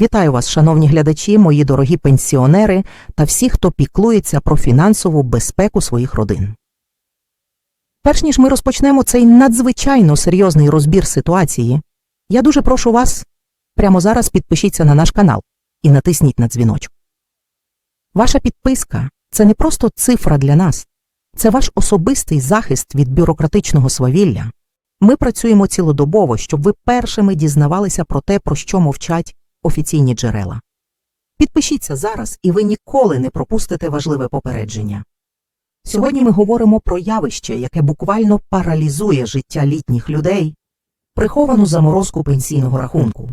Вітаю вас, шановні глядачі, мої дорогі пенсіонери та всі, хто піклується про фінансову безпеку своїх родин. Перш ніж ми розпочнемо цей надзвичайно серйозний розбір ситуації, я дуже прошу вас прямо зараз підпишіться на наш канал і натисніть на дзвіночок. Ваша підписка це не просто цифра для нас, це ваш особистий захист від бюрократичного свавілля. Ми працюємо цілодобово, щоб ви першими дізнавалися про те, про що мовчать офіційні джерела. Підпишіться зараз, і ви ніколи не пропустите важливе попередження. Сьогодні ми говоримо про явище, яке буквально паралізує життя літніх людей, приховану заморозку пенсійного рахунку.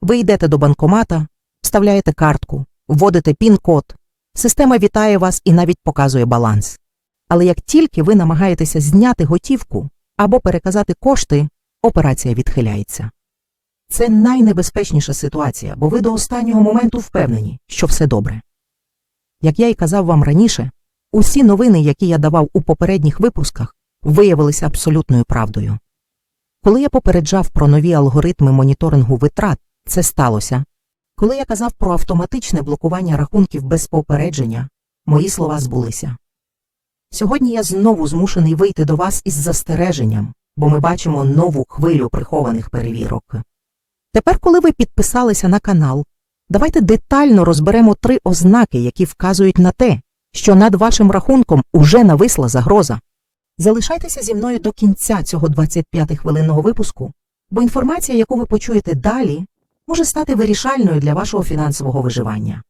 Ви йдете до банкомата, вставляєте картку, вводите пін-код, система вітає вас і навіть показує баланс. Але як тільки ви намагаєтеся зняти готівку або переказати кошти, операція відхиляється. Це найнебезпечніша ситуація, бо ви до останнього моменту впевнені, що все добре. Як я й казав вам раніше, усі новини, які я давав у попередніх випусках, виявилися абсолютною правдою. Коли я попереджав про нові алгоритми моніторингу витрат, це сталося. Коли я казав про автоматичне блокування рахунків без попередження, мої слова збулися. Сьогодні я знову змушений вийти до вас із застереженням, бо ми бачимо нову хвилю прихованих перевірок. Тепер, коли ви підписалися на канал, давайте детально розберемо три ознаки, які вказують на те, що над вашим рахунком уже нависла загроза. Залишайтеся зі мною до кінця цього 25-хвилинного випуску, бо інформація, яку ви почуєте далі, може стати вирішальною для вашого фінансового виживання.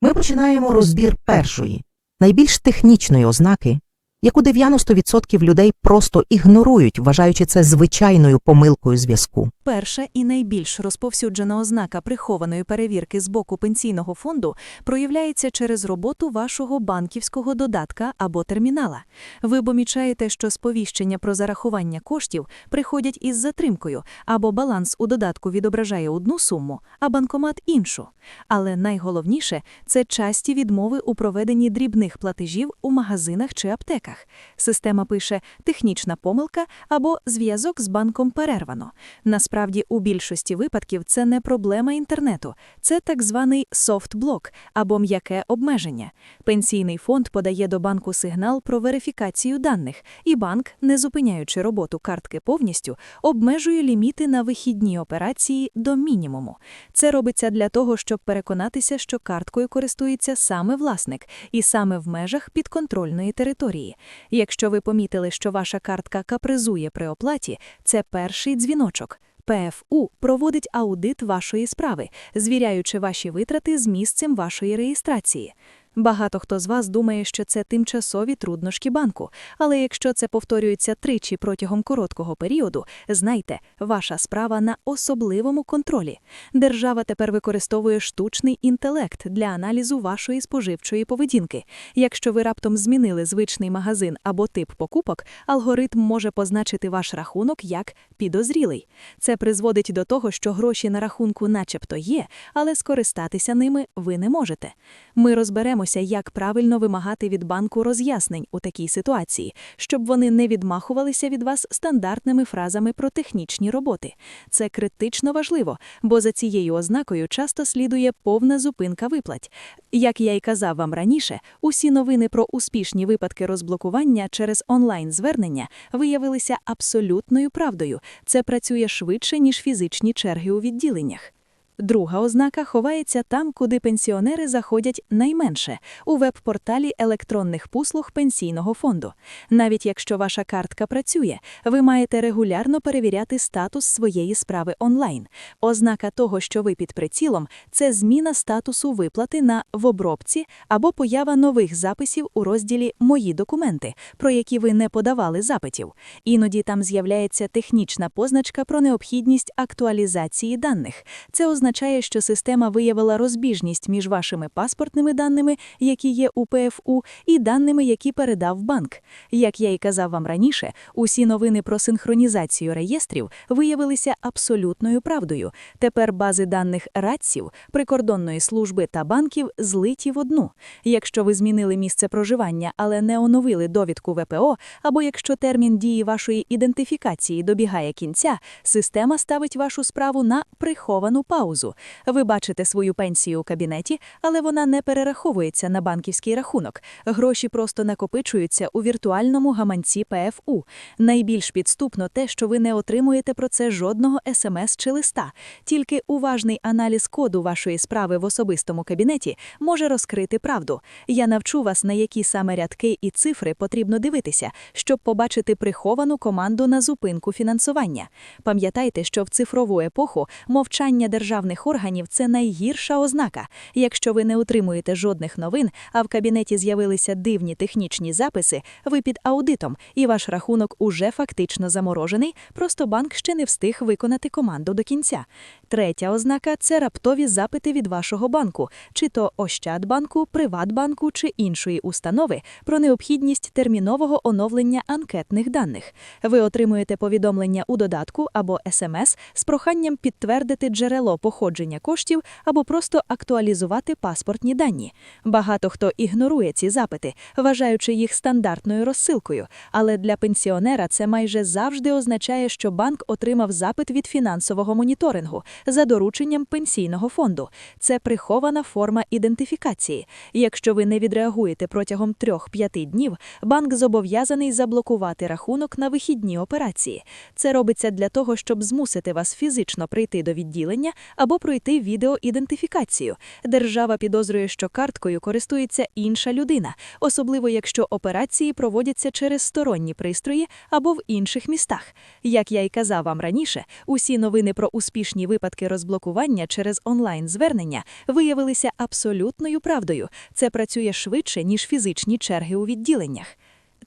Ми починаємо розбір першої, найбільш технічної ознаки, яку 90% людей просто ігнорують, вважаючи це звичайною помилкою зв'язку. Перша і найбільш розповсюджена ознака прихованої перевірки з боку пенсійного фонду проявляється через роботу вашого банківського додатка або термінала. Ви помічаєте, що сповіщення про зарахування коштів приходять із затримкою, або баланс у додатку відображає одну суму, а банкомат іншу. Але найголовніше це часті відмови у проведенні дрібних платежів у магазинах чи аптеках. Система пише технічна помилка або зв'язок з банком перервано. Насправді, у більшості випадків це не проблема інтернету, це так званий софт-блок або м'яке обмеження. Пенсійний фонд подає до банку сигнал про верифікацію даних, і банк, не зупиняючи роботу картки повністю, обмежує ліміти на вихідні операції до мінімуму. Це робиться для того, щоб переконатися, що карткою користується саме власник і саме в межах підконтрольної території. Якщо ви помітили, що ваша картка капризує при оплаті, це перший дзвіночок. ПФУ проводить аудит вашої справи, звіряючи ваші витрати з місцем вашої реєстрації. Багато хто з вас думає, що це тимчасові труднощі банку, але якщо це повторюється тричі протягом короткого періоду, знайте, ваша справа на особливому контролі. Держава тепер використовує штучний інтелект для аналізу вашої споживчої поведінки. Якщо ви раптом змінили звичний магазин або тип покупок, алгоритм може позначити ваш рахунок як підозрілий. Це призводить до того, що гроші на рахунку начебто є, але скористатися ними ви не можете. Ми розберемо як правильно вимагати від банку роз'яснень у такій ситуації, щоб вони не відмахувалися від вас стандартними фразами про технічні роботи. Це критично важливо, бо за цією ознакою часто слідує повна зупинка виплать. Як я й казав вам раніше, усі новини про успішні випадки розблокування через онлайн-звернення виявилися абсолютною правдою. Це працює швидше, ніж фізичні черги у відділеннях. Друга ознака ховається там, куди пенсіонери заходять найменше у веб-порталі електронних послуг пенсійного фонду. Навіть якщо ваша картка працює, ви маєте регулярно перевіряти статус своєї справи онлайн. Ознака того, що ви під прицілом, це зміна статусу виплати на в обробці або поява нових записів у розділі Мої документи, про які ви не подавали запитів. Іноді там з'являється технічна позначка про необхідність актуалізації даних. Це означає, що система виявила розбіжність між вашими паспортними даними, які є у ПФУ, і даними, які передав банк. Як я і казав вам раніше, усі новини про синхронізацію реєстрів виявилися абсолютною правдою. Тепер бази даних РАЦів, прикордонної служби та банків злиті в одну. Якщо ви змінили місце проживання, але не оновили довідку ВПО, або якщо термін дії вашої ідентифікації добігає кінця, система ставить вашу справу на приховану паузу. Паузу. Ви бачите свою пенсію у кабінеті, але вона не перераховується на банківський рахунок. Гроші просто накопичуються у віртуальному гаманці ПФУ. Найбільш підступно те, що ви не отримуєте про це жодного смс чи листа. Тільки уважний аналіз коду вашої справи в особистому кабінеті може розкрити правду. Я навчу вас, на які саме рядки і цифри потрібно дивитися, щоб побачити приховану команду на зупинку фінансування. Пам'ятайте, що в цифрову епоху мовчання державних органів це найгірша ознака. Якщо ви не отримуєте жодних новин, а в кабінеті з'явилися дивні технічні записи, ви під аудитом, і ваш рахунок уже фактично заморожений, просто банк ще не встиг виконати команду до кінця. Третя ознака це раптові запити від вашого банку, чи то Ощадбанку, Приватбанку чи іншої установи про необхідність термінового оновлення анкетних даних. Ви отримуєте повідомлення у додатку або СМС з проханням підтвердити джерело походження коштів або просто актуалізувати паспортні дані. Багато хто ігнорує ці запити, вважаючи їх стандартною розсилкою, але для пенсіонера це майже завжди означає, що банк отримав запит від фінансового моніторингу за дорученням пенсійного фонду. Це прихована форма ідентифікації. Якщо ви не відреагуєте протягом 3-5 днів, банк зобов'язаний заблокувати рахунок на вихідні операції. Це робиться для того, щоб змусити вас фізично прийти до відділення або пройти відеоідентифікацію. Держава підозрює, що карткою користується інша людина, особливо якщо операції проводяться через сторонні пристрої або в інших містах. Як я й казав вам раніше, усі новини про успішні випадки розблокування через онлайн-звернення виявилися абсолютною правдою. Це працює швидше, ніж фізичні черги у відділеннях.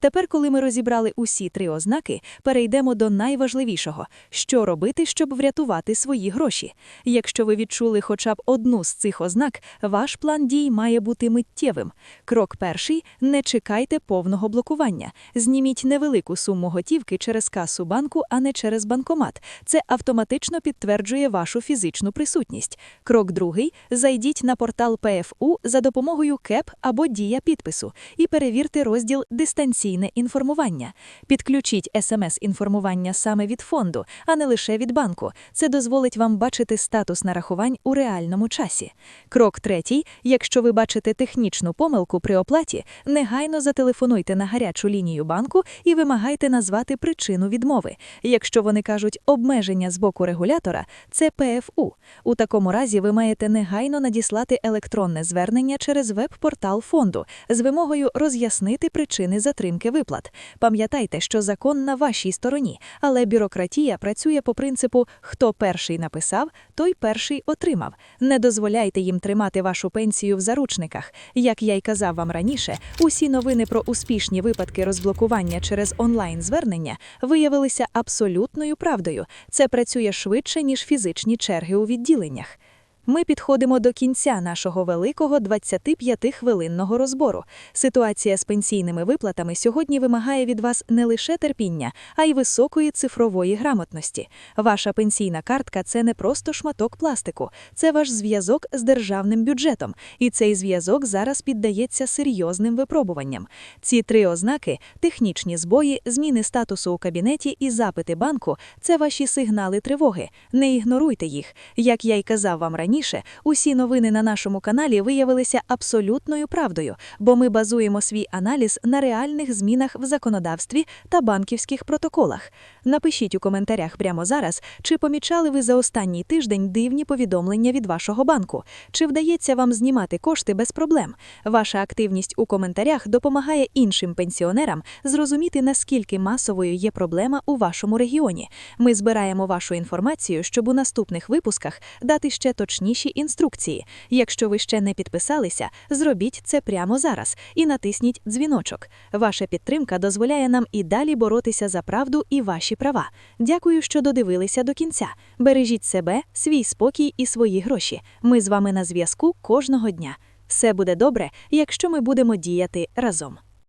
Тепер, коли ми розібрали усі три ознаки, перейдемо до найважливішого що робити, щоб врятувати свої гроші. Якщо ви відчули хоча б одну з цих ознак, ваш план дій має бути миттєвим. Крок перший не чекайте повного блокування. Зніміть невелику суму готівки через касу банку, а не через банкомат. Це автоматично підтверджує вашу фізичну присутність. Крок другий зайдіть на портал ПФУ за допомогою КЕП або дія підпису і перевірте розділ дистанційне інформування. Підключіть смс-інформування саме від фонду, а не лише від банку. Це дозволить вам бачити статус нарахувань у реальному часі. Крок третій: якщо ви бачите технічну помилку при оплаті, негайно зателефонуйте на гарячу лінію банку і вимагайте назвати причину відмови. Якщо вони кажуть обмеження з боку регулятора, це ПФУ. У такому разі ви маєте негайно надіслати електронне звернення через веб-портал фонду з вимогою роз'яснити причини затримки виплат. Пам'ятайте, що закон на вашій стороні, але бюрократія працює по принципу хто перший написав, той перший отримав. Не дозволяйте їм тримати вашу пенсію в заручниках. Як я й казав вам раніше, усі новини про успішні випадки розблокування через онлайн-звернення виявилися абсолютною правдою. Це працює швидше, ніж фізичні черги у відділеннях. Ми підходимо до кінця нашого великого 25-хвилинного розбору. Ситуація з пенсійними виплатами сьогодні вимагає від вас не лише терпіння, а й високої цифрової грамотності. Ваша пенсійна картка це не просто шматок пластику, це ваш зв'язок з державним бюджетом, і цей зв'язок зараз піддається серйозним випробуванням. Ці три ознаки технічні збої, зміни статусу у кабінеті і запити банку це ваші сигнали тривоги. Не ігноруйте їх. Як я й казав вам раніше, усі новини на нашому каналі виявилися абсолютною правдою, бо ми базуємо свій аналіз на реальних змінах в законодавстві та банківських протоколах. Напишіть у коментарях прямо зараз, чи помічали ви за останній тиждень дивні повідомлення від вашого банку, чи вдається вам знімати кошти без проблем. Ваша активність у коментарях допомагає іншим пенсіонерам зрозуміти, наскільки масовою є проблема у вашому регіоні. Ми збираємо вашу інформацію, щоб у наступних випусках дати ще точніші інструкції. Якщо ви ще не підписалися, зробіть це прямо зараз і натисніть дзвіночок. Ваша підтримка дозволяє нам і далі боротися за правду і ваші права. Дякую, що додивилися до кінця. Бережіть себе, свій спокій і свої гроші. Ми з вами на зв'язку кожного дня. Все буде добре, якщо ми будемо діяти разом.